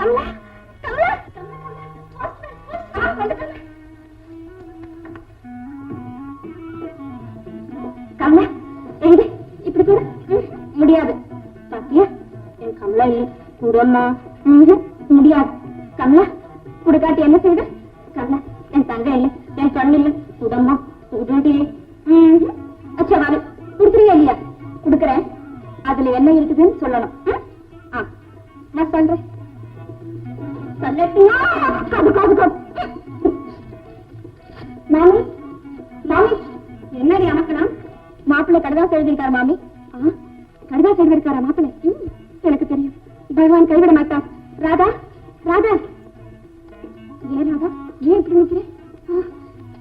कमला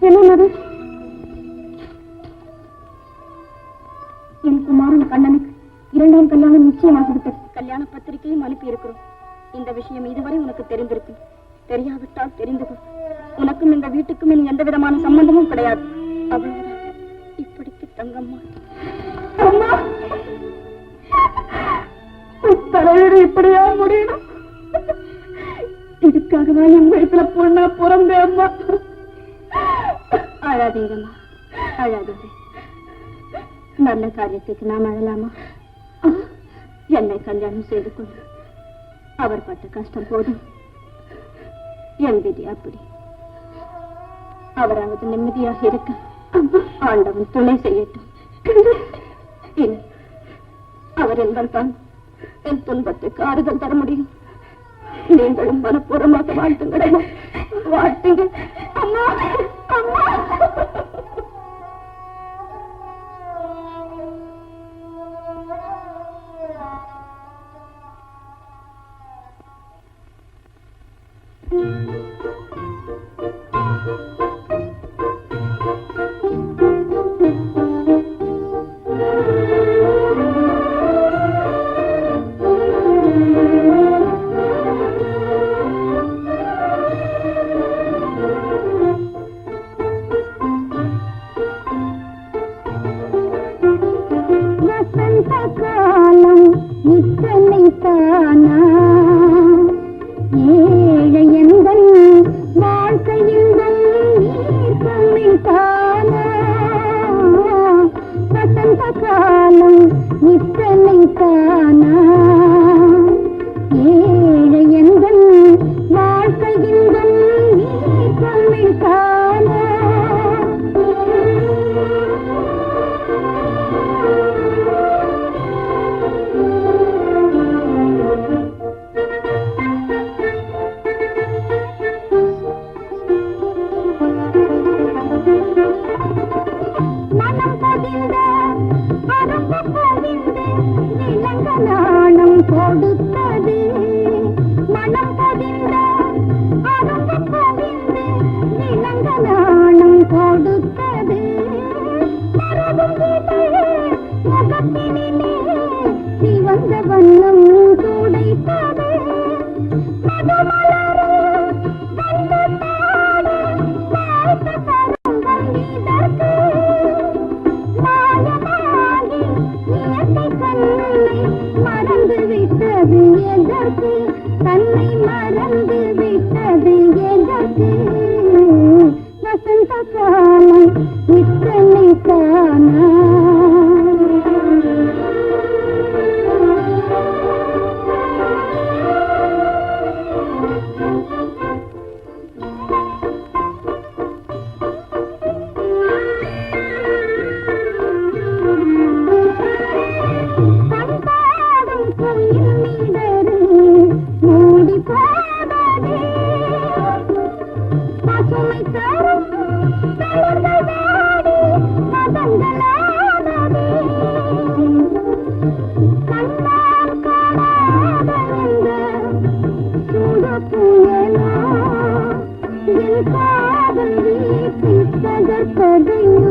என்ன அது என் குமாரன் கண்ணனுக்கு இரண்டாம் கல்யாணம் நிச்சயமாகிவிட்டது. கல்யாண பத்திரிகையும் அனுப்பி இருக்கிறோம் இந்த விஷயம் இதுவரை உனக்கு தெரிந்திருக்கும் தெரியாவிட்டால் தெரிந்து உனக்கும் இந்த வீட்டுக்கும் இனி எந்த விதமான சம்பந்தமும் கிடையாது. அவ்வளவுதான். இப்படிக்கு தங்கம்மா. அம்மா! தலைவீடு இப்படியா முடியணும்? இதுக்காகவா என் வயிற்றுல பொண்ணா பிறந்த அம்மா. அழாதீங்கம்மா அழாதீங்க நல்ல காரியத்துக்கு நாம் அழலாமா என்னை கல்யாணம் செய்து கொண்டு அவர் பட்ட கஷ்டம் போதும் என் விதி அப்படி அவராவது நிம்மதியாக இருக்க ஆண்டவன் துணை செய்யட்டும் இனி அவர் என்பதுதான் என் துன்பத்துக்கு ஆறுதல் தர முடியும் நீங்களும் மனப்பூர்வமாக வாழ்த்துங்கடமா வாழ்த்துங்க அம்மா Oh, my God. காலம் இத்தனை தானா ஏ காதல் வீசி தகர்ப்பதையும்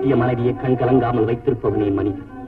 கட்டிய மனைவியை கண் கலங்காமல் வைத்திருப்பவனே மனிதன்.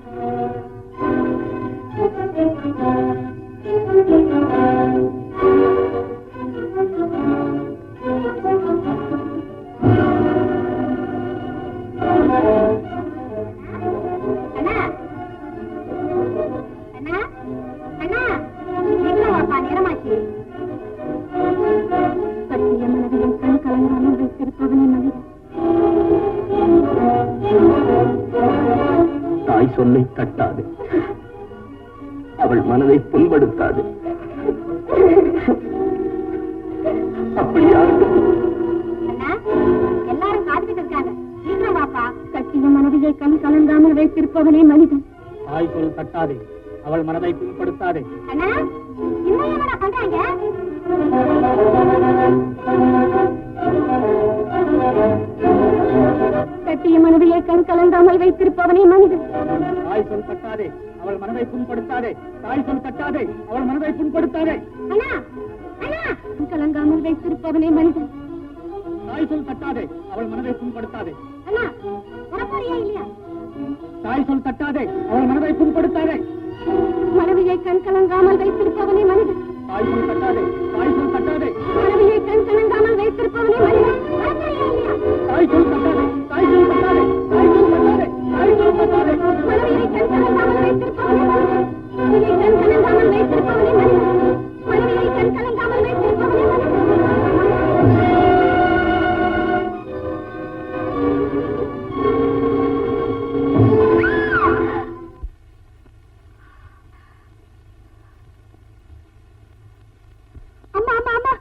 அவள் மனதை புண்படுத்தாதே. கட்டிய மனதிலே கண் கலங்காமல் வைத்திருப்பவனே மனிதன். தாய் சொல் தட்டாதே அவள் மனதை புண்படுத்தாதே. தாய் சொல் தட்டாதே அவள் மனதை புண்படுத்தாதே. கலங்காமல் வைத்திருப்பவனே மனிதன். தாய் சொல் தட்டாதே அவள் மனதை புண்படுத்தாதே. தாய் சொல் தட்டாதே அவள் மனதை புண்படுத்தாதே. மனைவியை கண் கலங்காமல் வைத்திருப்பவனே மனிதன். தாய் சொல் தட்டாதே தாய் சொல் தட்டாதே மனைவியை கண் கலங்காமல் வைத்திருப்பவனே மனிதன். வரப்போறியா இல்லையா தாய் சொல் தட்டாதே தாய் சொல் தட்டாதே தாய் சொல் தட்டாதே தாய் சொல் தட்டாதே மனைவியை கண் கலங்காமல் வைத்திருப்பவனே மனிதன். மனைவியை கண் கலங்காமல் வைத்திருப்பவனே மனிதன். மனைவியை கண் கலங்காமல் வைத்திருப்பவனே மனிதன் அம்மா அம்மா அம்மா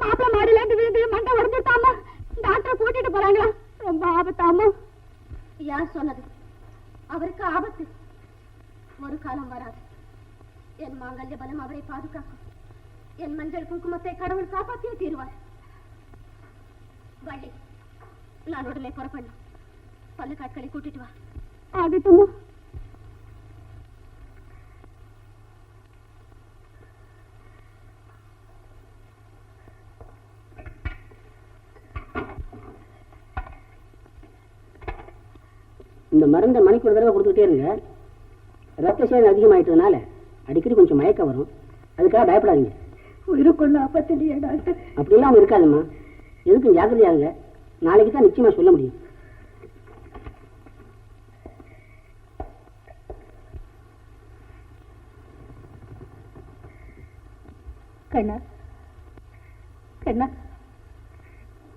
மாப்பிள்ள மாடியில இருந்து விழுந்து மண்டை உடஞ்சிட்டாமா டாக்டர் கூட்டிட்டு போறாங்களா ரொம்ப ஆபத்தாமா யார் சொன்னது அவருக்கு ஆபத்து ஒரு காலம் வராது என் மாங்கல்ய பலம் அவரை பாதுகாக்கும் என் மஞ்சள் குங்குமத்தை கடவுள் காப்பாற்றியே தீருவார் வள்ளி நான் உடனே புறப்படணும் பல்லு காட்களை கூட்டிட்டு வா ஆகட்டுமா இந்த மருந்தை மணிக்கு ஒரு தடவை கொடுத்துக்கிட்டே இருங்க. ரத்த சேதம் அதிகமாயிட்டதுனால அடிக்கடி கொஞ்சம் மயக்கம் வரும். அதுக்காக பயப்படாதீங்க. உயிருக்குள்ள ஆபத்திலேயே டாக்டர். அப்படியெல்லாம் ஒன்று இருக்காதும்மா. எதுக்கும் ஜாக்கிரதையா இருங்க. நாளைக்கு தான் நிச்சயமா சொல்ல முடியும். கண்ணா. கண்ணா.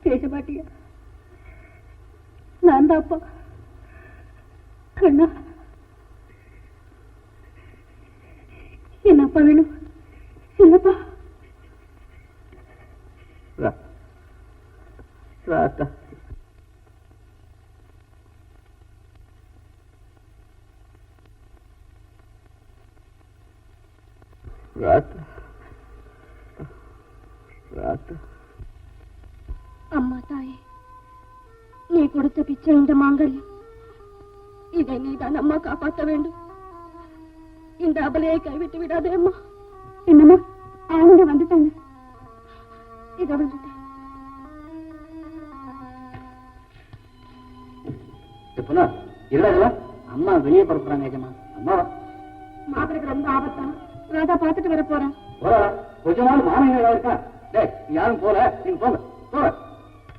பேச மாட்டியா? நான் தான் அப்பா கண்ணா என்னப்பா வேணும்? என்னப்பா? ராத்தா ராத்தா ராத்தா அம்மா தாயே. நீ கொடுத்த பிச்சை இந்த மாங்கல்யம். இதை நீதான் அம்மா காப்பாற்ற வேண்டும். இந்த அபலையை கைவிட்டு விடாதே அம்மா. என்னம்மா? ஆளுங்க வந்துட்டாங்க. இதை வந்துட்டேன். அம்மா வெளியே பரப்புறாங்க ஏஜமா அம்மாவா மாப்பிளைக்கு ரொம்ப ஆபத்தா? ராதா பார்த்துட்டு வர போறேன் போறா. கொஞ்ச நாள் மாமன் இருக்கா? யாரும் போல. நீங்க போங்க. போங்க.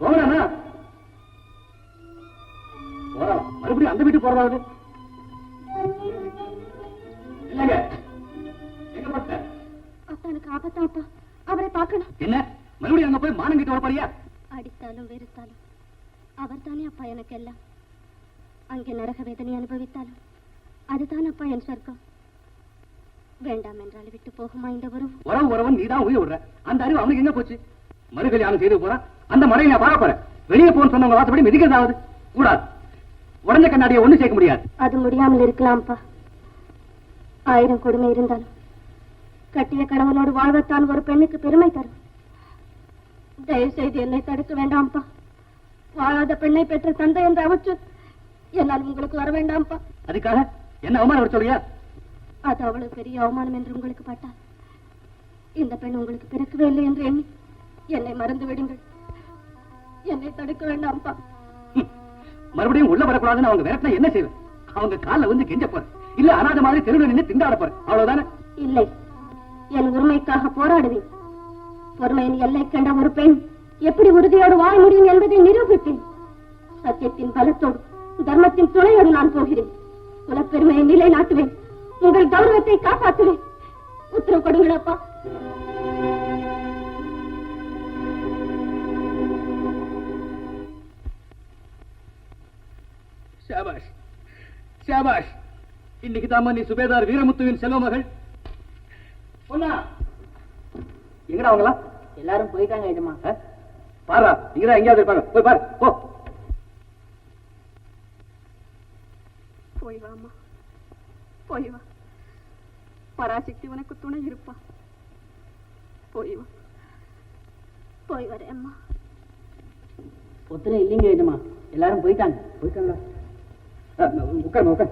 போங்கண்ணா மறுபடியும் அந்த வீட்டுக்கு போறதாவது இல்லைங்க எங்க போட்ட அத்தானுக்கு ஆபத்தா அப்பா அவரை பார்க்கணும். என்ன? மறுபடியும் அங்க போய் மானம் கிட்ட வர போறியா அடித்தாலும் வெறுத்தாலும். அவர்தானே அப்பா எனக்கு எல்லாம் அங்கே நரக வேதனை அனுபவித்தாலும். அதுதான் அப்பா என் சொர்க்கம். வேண்டாம் என்றால் விட்டு போகுமா இந்த உறவு? உறவு உறவன் நீ தான் உயிர் விடுற. அந்த அறிவு அவனுக்கு எங்க போச்சு? மறுகல்யாணம் செய்து போறான் அந்த முறையை நான் வெளியே போன்னு சொன்னவங்க வார்த்தைப்படி மிதிக்கிறதாவது. கூடாது. உடஞ்ச கண்ணாடியை ஒண்ணு சேர்க்க முடியாது. அது முடியாமல் இருக்கலாம்ப்பா. ஆயிரம் கொடுமை இருந்தாலும் கட்டிய கணவனோடு வாழ்வத்தான் ஒரு பெண்ணுக்கு பெருமை தரும். தயவு செய்து என்னை தடுக்க வேண்டாம்ப்பா. வாழாத பெண்ணை பெற்ற தந்தை என்ற அவற்று என்னால் உங்களுக்கு வர வேண்டாம்ப்பா. அதுக்காக என்ன அவமானம் வர சொல்றியா? அது அவ்வளவு பெரிய அவமானம் என்று உங்களுக்கு பட்டால் இந்த பெண் உங்களுக்கு பிறக்கவே இல்லை என்று எண்ணி என்னை மறந்து விடுங்கள். என்னை தடுக்க வேண்டாம்ப்பா. மறுபடியும் உள்ள வரக்கூடாதுன்னு அவங்க விரட்டினா என்ன செய்வேன் அவங்க காலில் வந்து கெஞ்ச போற. இல்ல அனாத மாதிரி தெருவில் நின்று திண்டாட போற. அவ்வளவுதானே? இல்லை. என் உரிமைக்காக போராடுவேன். பொறுமையின் எல்லை கண்ட ஒரு பெண் எப்படி உறுதியோடு வாழ முடியும் என்பதை நிரூபிப்பேன். சத்தியத்தின் பலத்தோடு தர்மத்தின் துணையோடு நான் போகிறேன். குலப்பெருமையை நிலைநாட்டுவேன். உங்கள் கௌரவத்தை காப்பாற்றுவேன். உத்தரவு கொடுங்கள் அப்பா. ஷாபாஷ் ஷாபாஷ். இன்னைக்கு தாமா நீ சுபேதார் வீரமுத்துவின் செல்வ மகள். பொண்ணா எங்கடா அவங்களா எல்லாரும் போயிட்டாங்க எஜமா பாரா இங்கதான் எங்கேயாவது இருப்பாங்க. போய் பாரு போ. போய் வாமா போய் வா. பராசக்தி உனக்கு துணை இருப்பா. போய் வா. போய் வரேன் அம்மா ஒத்துரை இல்லைங்க எஜமா எல்லாரும் போயிட்டாங்க. போயிட்டாங்களா? 嗯那我干我干。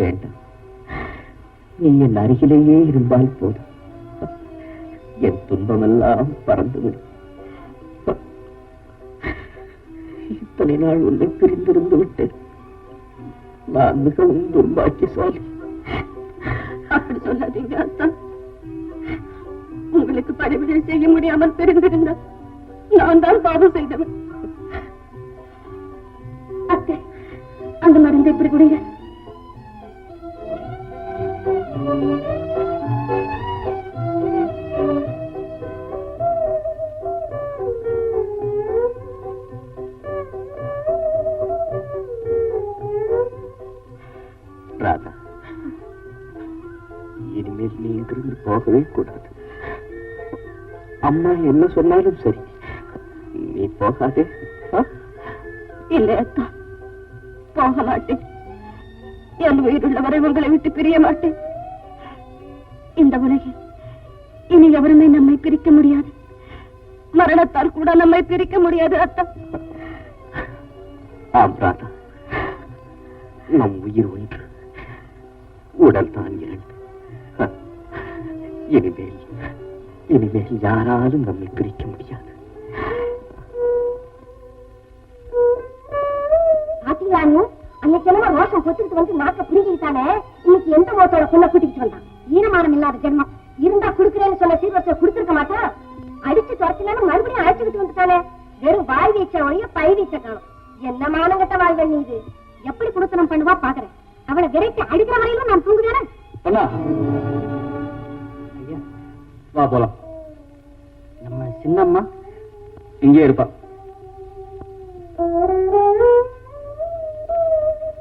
வேண்டாம். நீ என் அருகிலேயே இருந்தால் போதும். என் துன்பமெல்லாம் பறந்துவிடும் இத்தனை நாள் உன்னை பிரிந்திருந்து விட்டேன். நான் மிகவும் துர்பாக்கியசாலி. அப்படி சொல்லாதீங்க அத்தா. உங்களுக்கு பணிவிடை செய்ய முடியாமல் பிரிந்திருந்த நான் தான் பாவம் செய்தவன். அத்தை அந்த மருந்தை இப்படி கொடுங்க இங்கிருந்து போகவே கூடாது அம்மா என்ன சொன்னாலும் சரி. நீ போகாதே. ஆ? இல்லை அத்தா. போக மாட்டேன் என் உயிருள்ளவரை உங்களை விட்டு பிரிய மாட்டேன் இந்த உலகில் இனி எவருமே நம்மை பிரிக்க முடியாது. மரணத்தால் கூட நம்மை பிரிக்க முடியாது அத்தா. ஆம் ராதா. நம் உயிர் ஒன்று. உடல் தான் இரண்டு. இனிமேல் இனிமேல் யாராலும் நம்மை பிரிக்க முடியாது. அன்னைக்கு என்னமோ ரோஷம் கொத்துக்கிட்டு வந்து நாக்க பிடிக்கிட்டானே இன்னைக்கு எந்த மோத்தோட பொண்ணை கூட்டிக்கிட்டு வந்தான்? ஈனமானம் இல்லாத ஜென்மம். இருந்தா குடுக்கறேன்னு சொன்ன சீர்வரிசை கொடுத்திருக்க மாட்டான் அடிச்சு துரத்தினாலும் மறுபடியும் அழைச்சுக்கிட்டு வந்துட்டானே? வெறும் வாய் வீச்ச ஒழிய பை வீச்ச காணும். என்ன மானங்கட்ட வாழ்வன் நீ இது? எப்படி குடுத்தனம் பண்ணுவா பாக்குறேன். அவளை விரைத்து அடிக்கிற வரையிலும் நான் ஐயா வா போலாம். நம்ம சின்னம்மா இங்கே இருப்பா.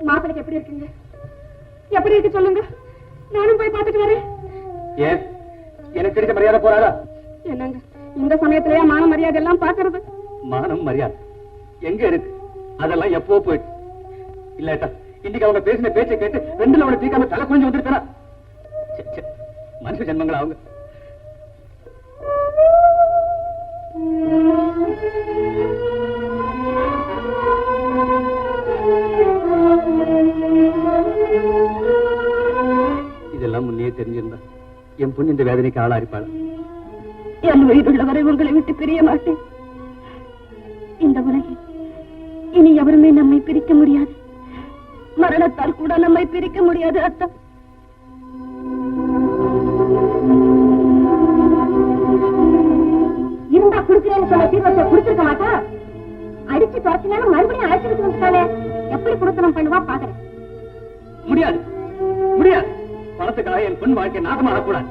மாப்பிளைக்கு எப்படி இருக்குங்க? எப்படி இருக்கு சொல்லுங்க. நானும் போய் பார்த்துட்டு வரேன். ஏன்? எனக்கு கிடைச்ச மரியாதை போறாதா? என்னங்க இந்த சமயத்திலேயே மான மரியாதை எல்லாம் பாக்குறது மானம் மரியாதை. எங்க இருக்கு? அதெல்லாம் எப்போ போயிட்டு. இல்லாட்டா இன்னைக்கு அவங்க பேசின பேச்சை கேட்டு ரெண்டுல அவனை தீக்காம தலை குனிஞ்சு வந்துருக்கா மனுஷ ஜென்மங்களா அவங்க? இதெல்லாம் முன்னே தெரிஞ்சிருந்தா என் பொண்ணு இந்த வேதனைக்கு ஆளா இருப்பாள் என் வயதுள்ளவரை உங்களை விட்டு பிரிய மாட்டேன். இந்த உலகில் இனி எவருமே நம்மை பிரிக்க முடியாது. மரணத்தால் கூட நம்மை பிரிக்க முடியாது அத்தான் சொன்ன சீர்வரிசை குடுத்திருக்க மாட்டா? அடிச்சு துரத்தினாலும் மறுபடியும் அழைச்சிட்டு வந்துட்டானே எப்படி குடுத்தனம் பண்ணுவா பாக்குறேன். முடியாது. முடியாது. பணத்துக்காக என் பொண்ணு வாழ்க்கை நாசமாக கூடாது.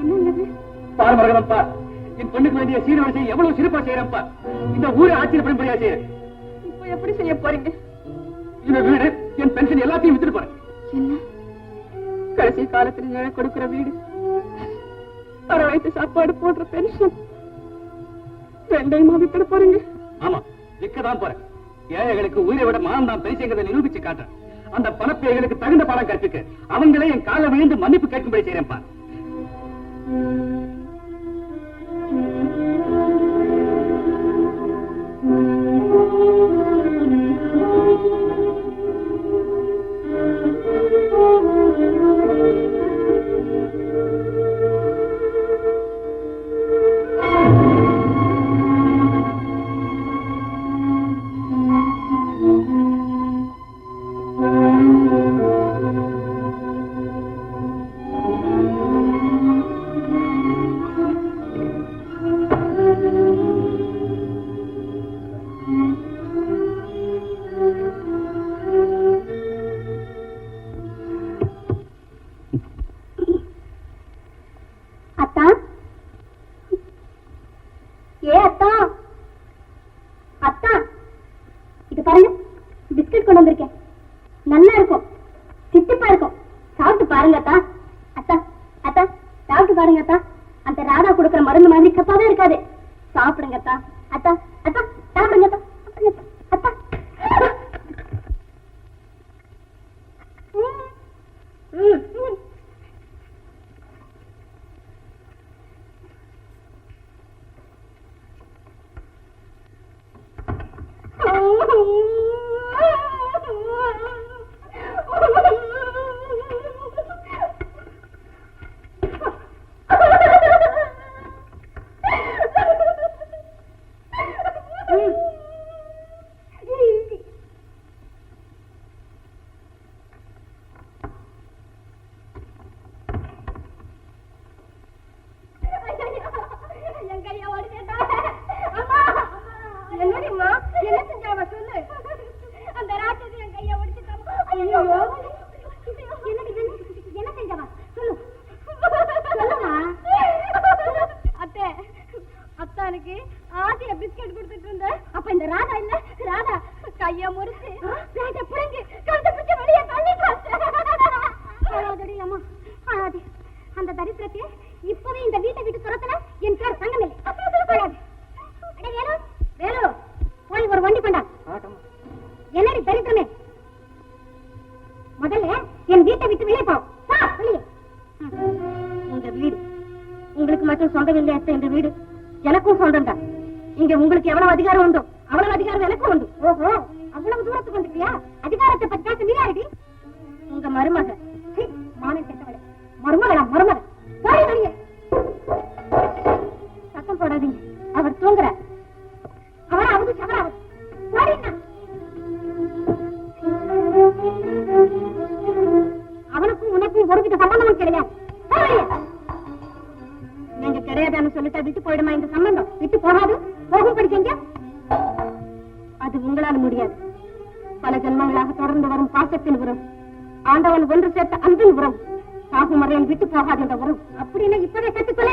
என்னது பார் மரகதம் பார் என் பொண்ணுக்கு வேண்டிய சீர்வரிசை எவ்வளவு சிறப்பா செய்யறேன் பார் இந்த ஊரை ஆச்சரியப்படும்படியா செய்யறேன். இப்போ எப்படி செய்ய போறீங்க? இந்த வீடு என் பென்ஷன் எல்லாத்தையும் வித்துட்டு போறேன். கடைசி காலத்துல கொடுக்கிற வீடு. வர வைத்து சாப்பாடு போடுற பென்ஷன் ரெண்டையுமா வித்துட போறீங்க ஆமா விற்கதான் போறேன். ஏழைகளுக்கு உயிரை விட மானம் தான் பெருசுங்கிறத நிரூபிச்சு காட்டுறேன். அந்த பணப்பேய்களுக்கு தகுந்த பாடம் கற்பிக்க அவங்களே என் காலை விழுந்து மன்னிப்பு கேட்கும்படி செய்யறேன் ஓஹோ அவ்வளவு தூரத்துக்கு வந்துட்டியா? அதிகாரத்தை பத்தி பேச நீ உங்க மருமக. மானம் மருமகளா மருமக. போய் வெளியே. சத்தம் போடாதீங்க. அவர் தூங்குறார். போறீங்க அவனுக்கும் உனக்கும் ஒருவித சம்பந்தமும் கிடையாது. நீங்க கிடையாதுன்னு சொல்லிட்டா விட்டு போயிடுமா இந்த சம்பந்தம்? விட்டு போகாது. போகும் படிக்கங்க. அது உங்களால் முடியாது. பல ஜென்மங்களாக தொடர்ந்து வரும் பாசத்தின் உரம் ஆண்டவன் ஒன்று சேர்த்த அன்பின் உரம் சாகும் முறையில் விட்டு போகாது என்ற உரம் அப்படின்னு இப்பவே கத்துக்கொள்ள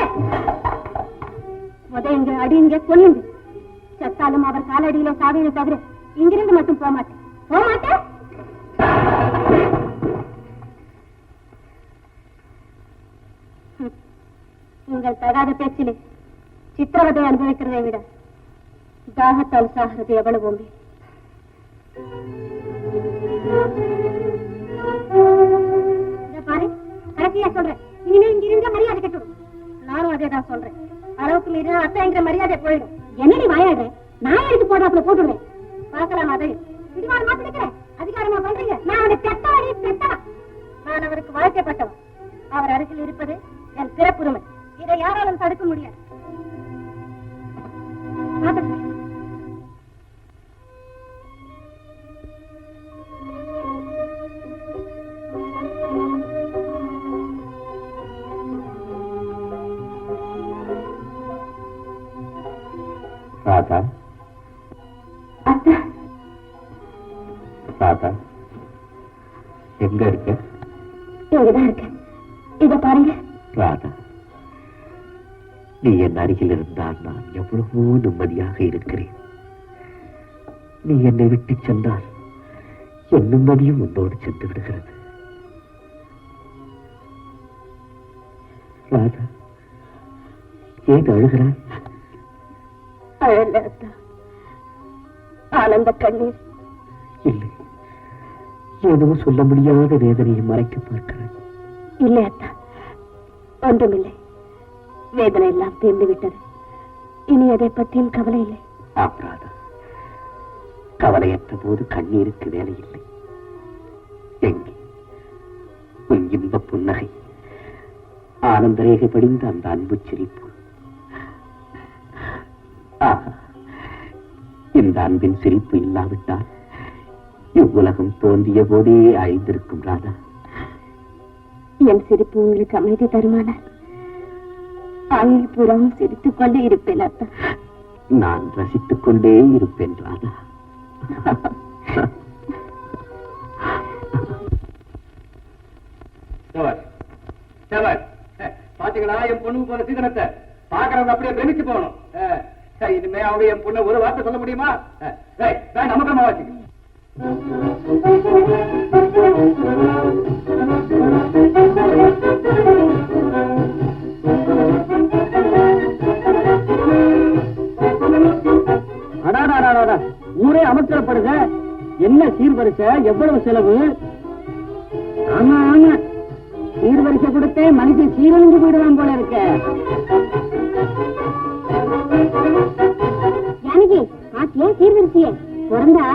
உதயுங்க அடியுங்க கொல்லுங்க செத்தாலும் அவர் காலடியில சாவியை தவிர இங்கிருந்து மட்டும் போக மாட்டேன். போக மாட்டேன்? உங்கள் தகாத பேச்சிலே சித்திரவதை அனுபவிக்கிறதை விட தாகத்தால் சாகிறது எவ்வளவு மேல்? பாரு கடைசியா சொல்றேன். இனிமே இங்க இருந்த மரியாதை கட்டுடும் நானும் அதே தான் சொல்றேன். அளவுக்கு மீறி அத்தைங்கிற மரியாதை போயிடும். என்னடி வாயாடு நான் எடுத்து போடாப்புல போட்டுடுறேன் பார்க்கலாம் அதை? பிடிவாரமா பிடிக்கிறேன் அதிகாரமா பண்றீங்க. நான் அவனை பெத்தவனே பெத்தவன். நான் அவருக்கு வாழ்க்கைப்பட்டவன். அவர் அருகில் இருப்பது என் பிறப்புரிமை. இதை யாராலும் தடுக்க முடியாது. இங்கதான் இருக்கேன். இத பாருங்க. ராதா நீ என் அருகில் இருந்தால் நான் எவ்வளவோ நிம்மதியாக இருக்கிறேன். நீ என்னை விட்டு சென்றால் என் நிம்மதியும் உன்னோடு சென்று விடுகிறது. ராதா ஏன் அழுகிறாய்? அழல ஆனந்த கண்ணீர். இல்லை. ஏதோ சொல்ல முடியாத வேதனையை மறைக்க பார்க்கிறாய் இல்லை அத்தா. ஒன்றுமில்லை. வேதனை எல்லாம் தீர்ந்து விட்டது இனி அதை பற்றியும் கவலை இல்லை. ராதா கவலையற்ற போது கண்ணீருக்கு வேலை இல்லை. எங்கே? உன் இன்ப புன்னகை. ஆனந்த ரேகை படிந்த அந்த அன்பு சிரிப்பு. இந்த அன்பின் சிரிப்பு இல்லாவிட்டால் இவ்வுலகம் தோன்றிய போதே அழிந்திருக்கும் ராதா. என் சிரிப்பு உங்களுக்கு அமைதி தருமானால் ஆயுள் புறமும் சிரித்துக் கொண்டே இருப்பேன் அத்தா நான் ரசித்துக் கொண்டே இருப்பேன் ராதா. பாத்தீங்களா? என் பொண்ணுக்கு போன சீதனத்தை பாக்குறவங்க அப்படியே பிரமிச்சு போகணும். இனிமே அவங்க என் பொண்ணு ஒரு வார்த்தை சொல்ல முடியுமா? நமக்கு அடாடாடாடா ஊரே அமர்த்தப்படுத என்ன சீர்வரிச? எவ்வளவு செலவு? ஆமா ஆமா. சீர்வரிச கொடுத்தே மனுஷன் சீரழிஞ்சு போயிடுவான் போல இருக்க. ஜானகி பாத்தியா சீர்வரிசையே. பிறந்தா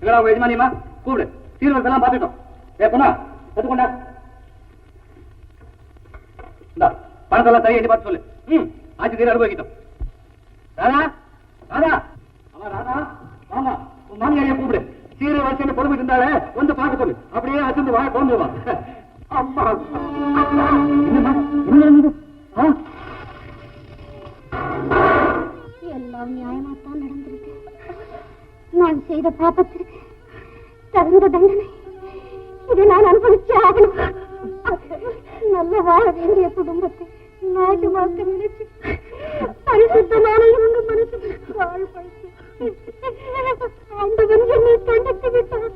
எங்களா உங்க எஜமானியமா கூப்பிடு. சீர்வரிசெல்லாம் பார்த்துட்டோம். ஏ பொண்ணா கத்துக்கொண்டா? இந்தா பணத்தெல்லாம் தரையை எண்ணி பார்த்து சொல்லு. ம் ஆச்சு தீர அனுபவிக்கிட்டோம் ராதா ராதா. அவன் ராதா ஆமா உன் மாமியாரைய கூப்பிடு. சீர வரிசைன்னு பொறுமை இருந்தாலே வந்து பார்க்க சொல்லு. அப்படியே அசந்து வாய போந்துருவா அம்மா. என்னம்மா? என்ன நடந்தது? ஆ? எல்லாம் நியாயமாத்தான் நடந்திருக்கு. நான் செய்த பாபத்திற்கு தகுந்த தண்டனை இதை நான் அனுபவிச்சே ஆகணும். நல்ல வாழ வேண்டிய குடும்பத்தை நாசமாக்க நினைச்சு பரிசுத்தமான இவங்க மனசு வாழ் பழுத்து ஆண்டவன் என்னை தண்டித்து விட்டான்.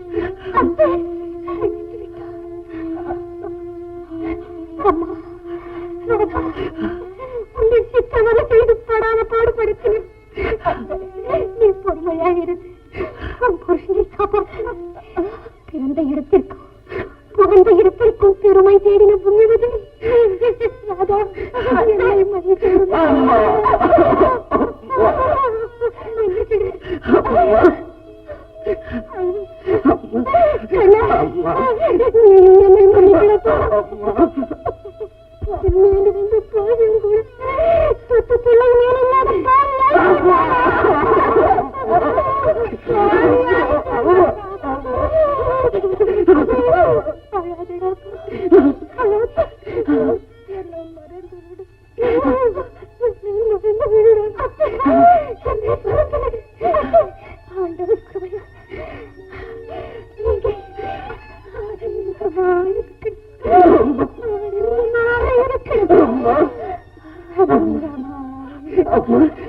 அம்மா உன்னை சித்தவரை செய்து آپ